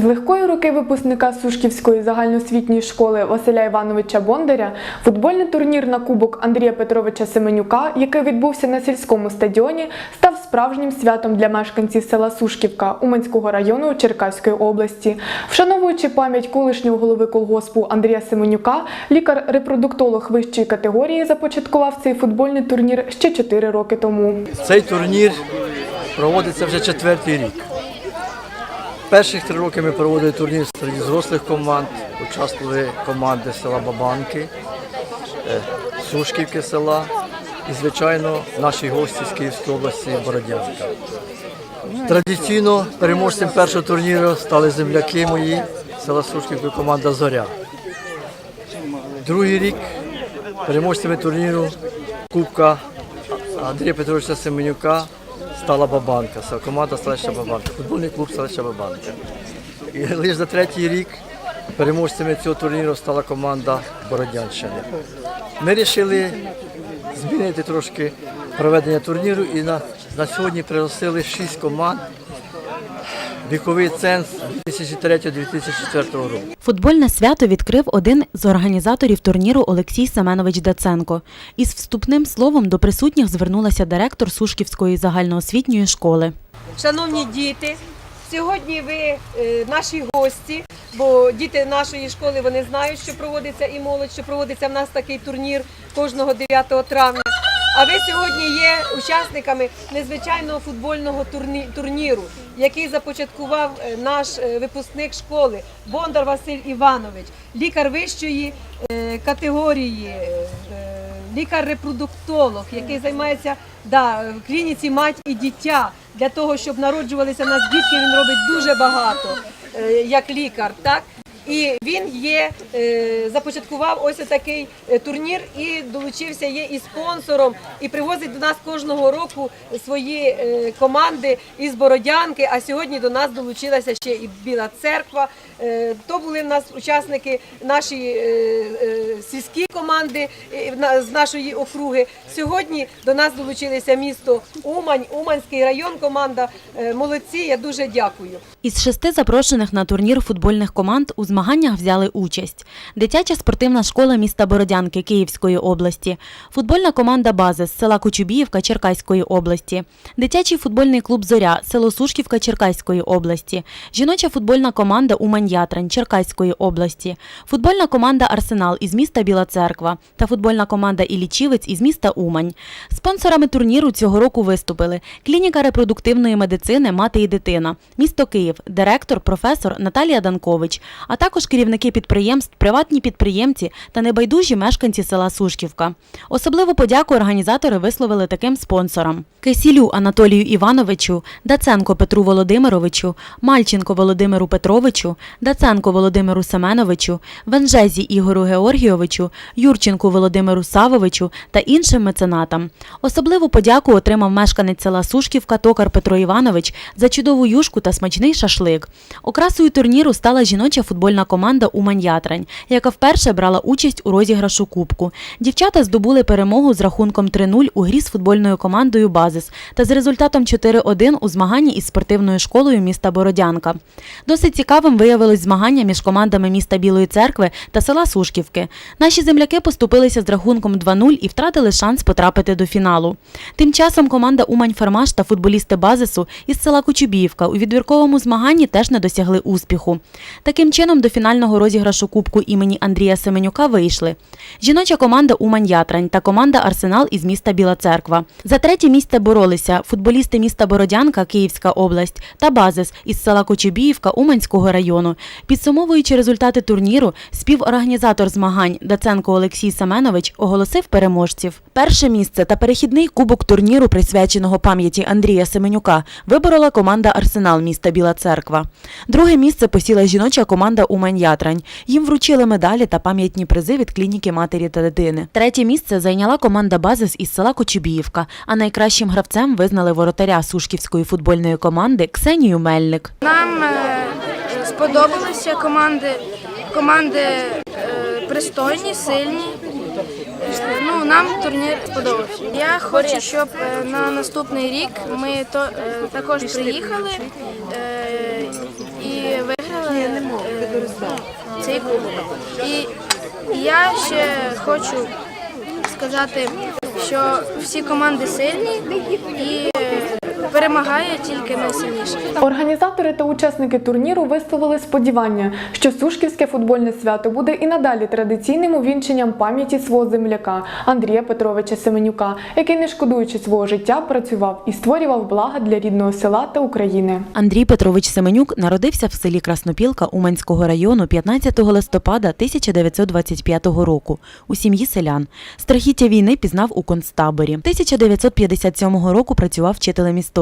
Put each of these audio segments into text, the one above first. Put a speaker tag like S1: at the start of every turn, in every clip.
S1: З легкої руки випускника Сушківської загальноосвітньої школи Василя Івановича Бондаря футбольний турнір на кубок Андрія Петровича Семенюка, який відбувся на сільському стадіоні, став справжнім святом для мешканців села Сушківка Уманського району Черкаської області. Вшановуючи пам'ять колишнього голови колгоспу Андрія Семенюка, лікар-репродуктолог вищої категорії започаткував цей футбольний турнір ще 4 роки тому.
S2: Цей турнір проводиться вже четвертий рік. Перших три роки ми проводили турнір серед зрослих команд, участвували команди села Бабанки, е, Сушківки села і, звичайно, наші гості з Київської області Бородянка. Традиційно переможцем першого турніру стали земляки мої села Сушківки, команда Зоря. Другий рік переможцями турніру Кубка Андрія Петровича Семенюка стала Бабанка. Команда селища Бабанка, футбольний клуб селища Бабанка. І лише за третій рік переможцями цього турніру стала команда Бородянщини. Ми вирішили змінити трошки проведення турніру і на, на сьогодні пригласили шість команд. Віковий ценз 2003-2004 року.
S3: Футбольне свято відкрив один з організаторів турніру Олексій Семенович Даценко. Із вступним словом до присутніх звернулася директор Сушківської загальноосвітньої школи.
S4: Шановні діти, сьогодні ви е, наші гості, бо діти нашої школи вони знають, що проводиться і молодь, що проводиться в нас такий турнір кожного 9 травня. А ви сьогодні є учасниками незвичайного футбольного турні- турніру, який започаткував е, наш е, випускник школи Бондар Василь Іванович, лікар вищої е, категорії. лікар-репродуктолог, який займається да, в клініці мать і дитя для того, щоб народжувалися в нас дітки. Він робить дуже багато як лікар. Так і він є е, започаткував ось такий турнір і долучився, є і спонсором, і привозить до нас кожного року свої е, команди із Бородянки. А сьогодні до нас долучилася ще і Біла Церква. Е, то були в нас учасники наші е, е, сільські команди е, з нашої округи. Сьогодні до нас долучилися місто Умань, Уманський район. Команда Е, молодці. Я дуже дякую.
S3: Із шести запрошених на турнір футбольних команд у змаганнях взяли участь. Дитяча спортивна школа міста Бородянки Київської області, футбольна команда Бази з села Кочубіївка Черкаської області, дитячий футбольний клуб Зоря, село Сушківка Черкаської області, жіноча футбольна команда Умань-Ятрань Черкаської області, футбольна команда Арсенал із міста Біла Церква та футбольна команда Ілічівець із міста Умань. Спонсорами турніру цього року виступили клініка репродуктивної медицини Мати і дитина, місто Київ, директор, професор Наталія Данкович, а також керівники підприємств, приватні підприємці та небайдужі мешканці села Сушківка. Особливу подяку організатори висловили таким спонсорам: Кисілю Анатолію Івановичу, Даценко Петру Володимировичу, Мальченко Володимиру Петровичу, Даценко Володимиру Семеновичу, Венжезі Ігору Георгійовичу, Юрченку Володимиру Савовичу та іншим меценатам. Особливу подяку отримав мешканець села Сушківка Токар Петро Іванович за чудову юшку та смачний шашлик. Окрасою турніру стала жіноча футбольна команда Умань-Ятрань, яка вперше брала участь у розіграшу кубку. Дівчата здобули перемогу з рахунком 3-0 у грі з футбольною командою Базис та з результатом 4-1 у змаганні із спортивною школою міста Бородянка. Досить цікавим виявилось змагання між командами міста Білої церкви та села Сушківки. Наші земляки поступилися з рахунком 2-0 і втратили шанс потрапити до фіналу. Тим часом команда Умань Фармаш та футболісти Базису із села Кучубіївка у відбірковому змаганні теж не досягли успіху. Таким чином, до фінального розіграшу кубку імені Андрія Семенюка вийшли жіноча команда Умань Ятрань та команда Арсенал із міста Біла Церква. За третє місце боролися футболісти міста Бородянка, Київська область та Базис із села Кочубіївка Уманського району. Підсумовуючи результати турніру, співорганізатор змагань Даценко Олексій Семенович оголосив переможців. Перше місце та перехідний кубок турніру, присвяченого пам'яті Андрія Семенюка, виборола команда Арсенал міста Біла Церква. Друге місце посіла жіноча команда Умань Ятрань. Їм вручили медалі та пам'ятні призи від клініки матері та дитини. Третє місце зайняла команда Базис із села Кочубіївка, а найкращим гравцем визнали воротаря Сушківської футбольної команди Ксенію Мельник.
S5: Нам е, сподобалися команди, команди е, пристойні, сильні. Е, Ну, нам турнір сподобався. Я хочу, щоб на наступний рік ми також приїхали цей кубок. І я ще хочу сказати, що всі команди сильні і перемагає тільки найсильніший.
S1: Організатори та учасники турніру висловили сподівання, що Сушківське футбольне свято буде і надалі традиційним увінченням пам'яті свого земляка Андрія Петровича Семенюка, який, не шкодуючи свого життя, працював і створював блага для рідного села та України.
S3: Андрій Петрович Семенюк народився в селі Краснопілка Уманського району 15 листопада 1925 року у сім'ї селян. Страхіття війни пізнав у концтаборі. 1957 року працював вчителем історії.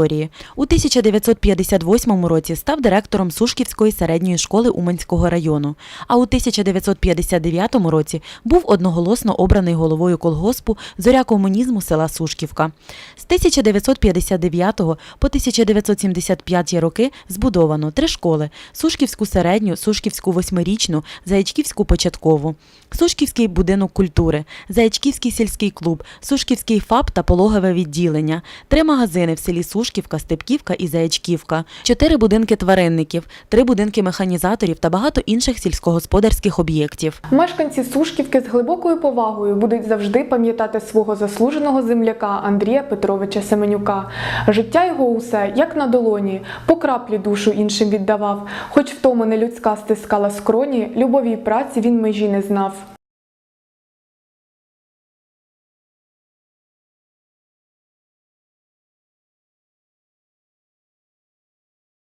S3: У 1958 році став директором Сушківської середньої школи Уманського району. А у 1959 році був одноголосно обраний головою колгоспу зоря комунізму села Сушківка. З 1959 по 1975 роки збудовано три школи: Сушківську середню, Сушківську восьмирічну, Заячківську початкову, Сушківський будинок культури, Заячківський сільський клуб, Сушківський ФАП та пологове відділення, три магазини в селі Сушківка, Степківка і Заячківка, чотири будинки тваринників, три будинки механізаторів та багато інших сільськогосподарських об'єктів.
S1: Мешканці Сушківки з глибокою повагою будуть завжди пам'ятати свого заслуженого земляка Андрія Петровича Семенюка. Життя його усе як на долоні, по краплі душу іншим віддавав. Хоч втому не людська стискала скроні, любові й праці він межі не знав.